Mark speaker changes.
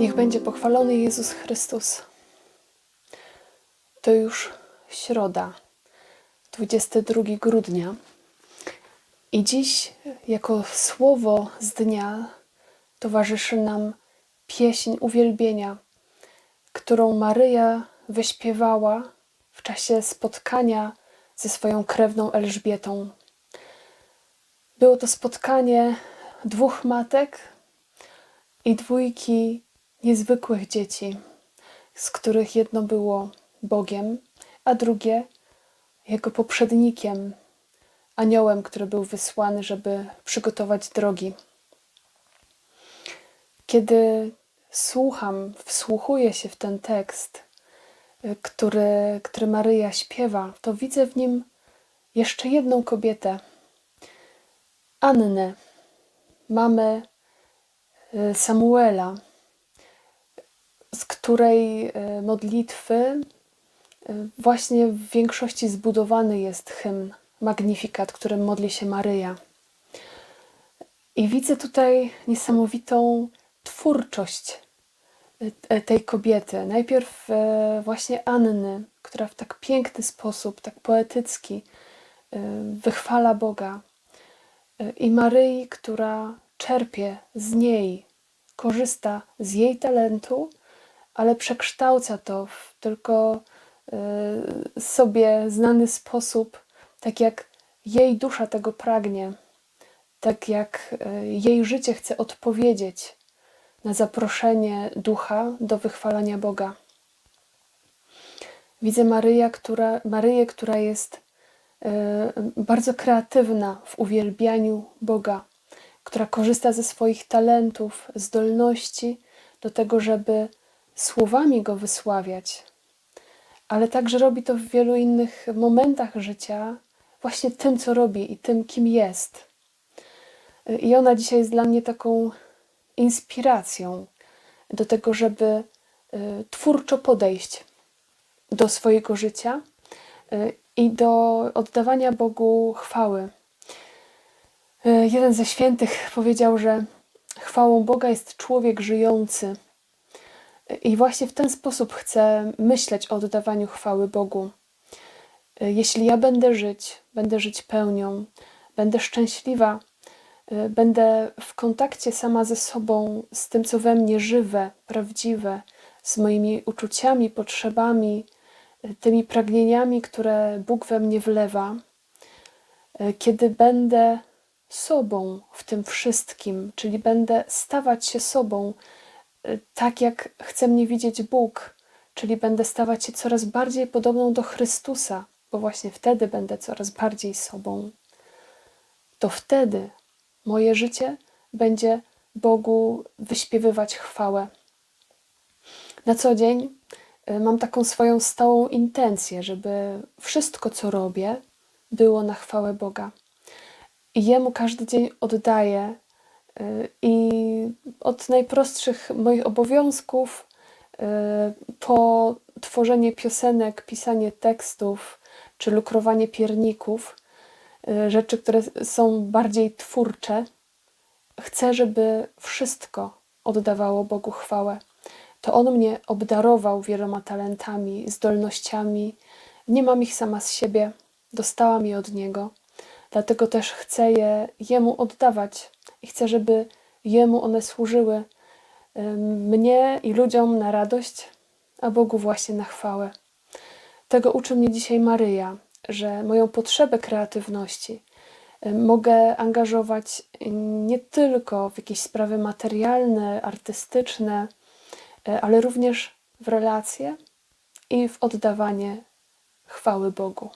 Speaker 1: Niech będzie pochwalony Jezus Chrystus. To już środa, 22 grudnia. I dziś, jako słowo z dnia, towarzyszy nam pieśń uwielbienia, którą Maryja wyśpiewała w czasie spotkania ze swoją krewną Elżbietą. Było to spotkanie dwóch matek i dwójki niezwykłych dzieci, z których jedno było Bogiem, a drugie jego poprzednikiem, aniołem, który był wysłany, żeby przygotować drogi. Kiedy słucham, wsłuchuję się w ten tekst, y, który, który Maryja śpiewa, to widzę w nim jeszcze jedną kobietę, Annę, mamę y, Samuela, z której y, modlitwy y, właśnie w większości zbudowany jest hymn Magnifikat, którym modli się Maryja. I widzę tutaj niesamowitą twórczość y, tej kobiety. Najpierw właśnie Anny, która w tak piękny sposób, tak poetycki wychwala Boga. I Maryi, która czerpie z niej, korzysta z jej talentu, ale przekształca to w tylko y, sobie znany sposób, tak jak jej dusza tego pragnie, tak jak y, jej życie chce odpowiedzieć na zaproszenie ducha do wychwalania Boga. Widzę Maryja, która, Maryję, która jest y, bardzo kreatywna w uwielbianiu Boga, która korzysta ze swoich talentów, zdolności do tego, żeby słowami Go wysławiać, ale także robi to w wielu innych momentach życia, właśnie tym, co robi i tym, kim jest. I ona dzisiaj jest dla mnie taką inspiracją do tego, żeby y, twórczo podejść do swojego życia y, i do oddawania Bogu chwały. Y, Jeden ze świętych powiedział, że chwałą Boga jest człowiek żyjący. I właśnie w ten sposób chcę myśleć o oddawaniu chwały Bogu. Jeśli ja będę żyć, będę żyć pełnią, będę szczęśliwa, będę w kontakcie sama ze sobą, z tym, co we mnie żywe, prawdziwe, z moimi uczuciami, potrzebami, tymi pragnieniami, które Bóg we mnie wlewa, kiedy będę sobą w tym wszystkim, czyli będę stawać się sobą, tak jak chce mnie widzieć Bóg, czyli będę stawać się coraz bardziej podobną do Chrystusa, bo właśnie wtedy będę coraz bardziej sobą. To wtedy moje życie będzie Bogu wyśpiewywać chwałę. Na co dzień y, mam taką swoją stałą intencję, żeby wszystko, co robię, było na chwałę Boga. I Jemu każdy dzień oddaję y, i od najprostszych moich obowiązków y, po tworzenie piosenek, pisanie tekstów czy lukrowanie pierników, y, rzeczy, które są bardziej twórcze, chcę, żeby wszystko oddawało Bogu chwałę. To On mnie obdarował wieloma talentami, zdolnościami. Nie mam ich sama z siebie, dostałam je od Niego. Dlatego też chcę je Jemu oddawać i chcę, żeby Jemu one służyły mnie i ludziom na radość, a Bogu właśnie na chwałę. Tego uczy mnie dzisiaj Maryja, że moją potrzebę kreatywności mogę angażować nie tylko w jakieś sprawy materialne, artystyczne, y, ale również w relacje i w oddawanie chwały Bogu.